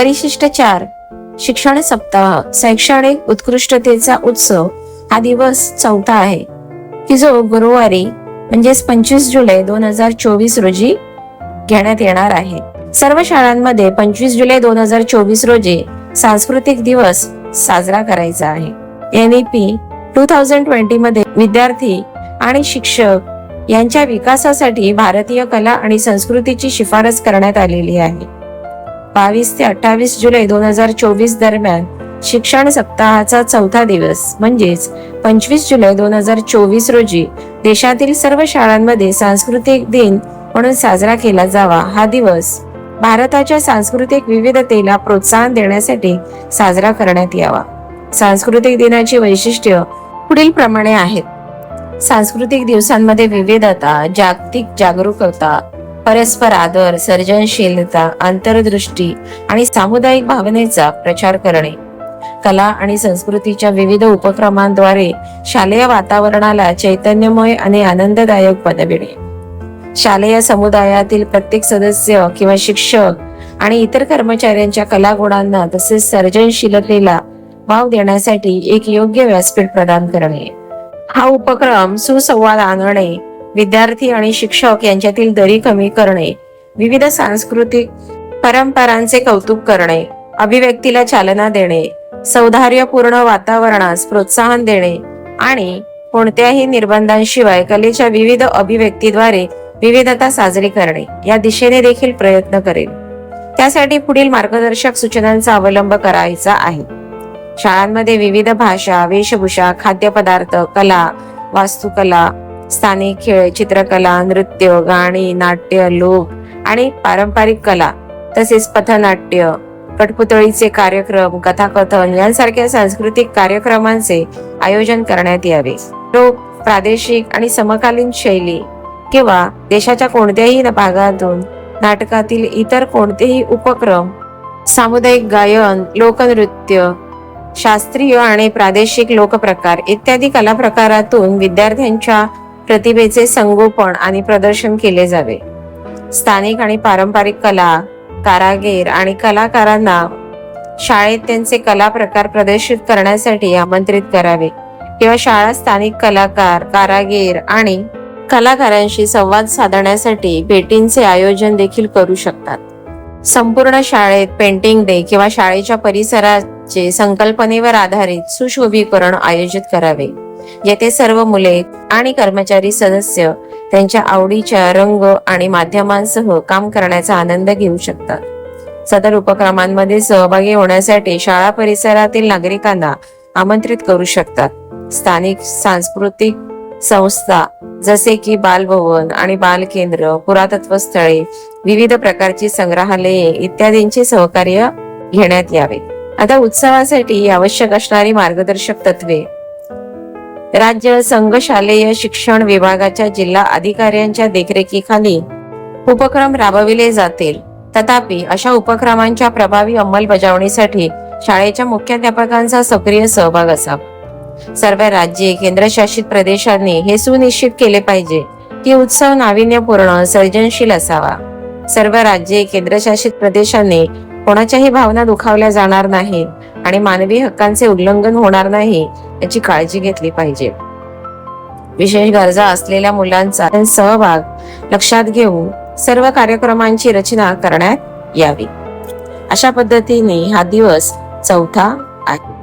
परिशिष्ट चार शिक्षण सप्ताह शैक्षणिक उत्कृष्टतेचा उत्सव हा दिवस चौथा आहे. की जो गुरुवारी म्हणजेच पंचवीस जुलै दोन हजार चोवीस रोजी घेण्यात येणार आहे. सर्व शाळांमध्ये पंचवीस जुलै दोन हजार चोवीस रोजी सांस्कृतिक दिवस साजरा करायचा आहे. N E P two thousand twenty मध्ये विद्यार्थी आणि शिक्षक यांच्या विकासासाठी भारतीय कला आणि संस्कृतीची शिफारस करण्यात आलेली आहे. बावीस ते अठ्ठावीस जुलै दोन हजार चोवीस दरम्यान शिक्षण सप्ताहाचा चौथा दिवस म्हणजेच पंचवीस जुलै दोन हजार चोवीस रोजी देशातील सर्व शाळांमध्ये सांस्कृतिक दिन म्हणून साजरा केला जावा हा दिवस भारताच्या सांस्कृतिक विविधतेला प्रोत्साहन देण्यासाठी साजरा करण्यात यावा. सांस्कृतिक दिनाची वैशिष्ट्य पुढील प्रमाणे आहेत. सांस्कृतिक दिवसांमध्ये विविधता जागतिक जागरूकता परस्पर आदर सर्जनशीलता आंतरदृष्टी आणि सामुदायिक भावनेचा प्रचार करणे. कला आणि संस्कृतीच्या विविध उपक्रमांद्वारे शालेय वातावरणाला चैतन्यमय आणि आनंददायक बनविणे. शालेय समुदायातील प्रत्येक सदस्य किंवा शिक्षक आणि इतर कर्मचाऱ्यांच्या कलागुणांना तसेच सर्जनशीलतेला वाव देण्यासाठी एक योग्य व्यासपीठ प्रदान करणे. हा उपक्रम सुसंवाद आणणे विद्यार्थी आणि शिक्षक यांच्यातील दरी कमी करणे विविध सांस्कृतिक परंपरांचे कौतुक करणे अभिव्यक्तीला चालना देणे सौधार्यपूर्ण वातावरणास प्रोत्साहन देणे आणि कोणत्याही निर्बंधांशिवाय कलेच्या विविध अभिव्यक्तीद्वारे विविधता साजरी करणे या दिशेने देखील प्रयत्न करेल त्यासाठी पुढील मार्गदर्शक सूचनांचा अवलंब करायचा आहे. शाळांमध्ये विविध भाषा वेशभूषा खाद्यपदार्थ कला वास्तुकला स्थानिक खेळ चित्रकला नृत्य गाणी नाट्य लोक आणि पारंपरिक कला तसेच पथनाट्य कठपुतळीचे कार्यक्रम कथाकथन यांसारख्या सांस्कृतिक कार्यक्रमांचे आयोजन करण्यात यावे. लोक प्रादेशिक आणि समकालीन शैली किंवा देशाच्या कोणत्याही भागातून नाटकातील इतर कोणतेही उपक्रम सामुदायिक गायन लोकनृत्य शास्त्रीय आणि प्रादेशिक लोकप्रकार इत्यादी कला प्रकारातून विद्यार्थ्यांच्या प्रतिभेचे संगोपन आणि प्रदर्शन केले जावे. स्थानिक आणि पारंपरिक कला कारागीर आणि कलाकारांना शाळेत त्यांचे कला प्रकार प्रदर्शित करण्यासाठी आमंत्रित करावे किंवा शाळा स्थानिक कलाकार कारागीर आणि कलाकारांशी संवाद साधण्यासाठी भेटींचे आयोजन देखील करू शकतात. संपूर्ण शाळेत पेंटिंग डे किंवा शाळेच्या परिसराचे संकल्पनेवर आधारित सुशोभीकरण आयोजित करावे. येथे सर्व मुले आणि कर्मचारी सदस्य त्यांच्या आवडीच्या रंग आणि माध्यमांसह काम करण्याचा आनंद घेऊ शकतात. सदर उपक्रमांमध्ये सहभागी होण्यासाठी शाळा परिसरातील नागरिकांना आमंत्रित करू शकतात. स्थानिक सांस्कृतिक संस्था जसे की बालभवन आणि बाल केंद्र पुरातत्व स्थळे विविध प्रकारची संग्रहालये इत्यादींचे सहकार्य घेण्यात यावे. आता उत्सवासाठी आवश्यक असणारी मार्गदर्शक तत्वे राज्य संघ शालेय शिक्षण विभागाच्या जिल्हा अधिकाऱ्यांच्या देखरेखीखाली उपक्रम राबविले जातील. तथापि अशा उपक्रमांच्या प्रभावी अंमलबजावणीसाठी शाळेच्या मुख्याध्यापकांचा सक्रिय सहभाग असावा. सर्व राज्ये केंद्रशासित प्रदेशांनी हे सुनिश्चित केले पाहिजे की उत्सव नाविन्यपूर्ण सर्जनशील असावा. सर्व राज्ये केंद्रशासित प्रदेशांनी कोणाच्याही भावना दुखावल्या जाणार नाहीत आणि मानवी हक्कांचे उल्लंघन होणार नाही याची काळजी घेतली पाहिजे. विशेष गरजा असलेल्या मुलांचा सहभाग लक्षात घेऊन सर्व कार्यक्रमांची रचना करण्यात यावी. अशा पद्धतीने हा दिवस चौथा आहे.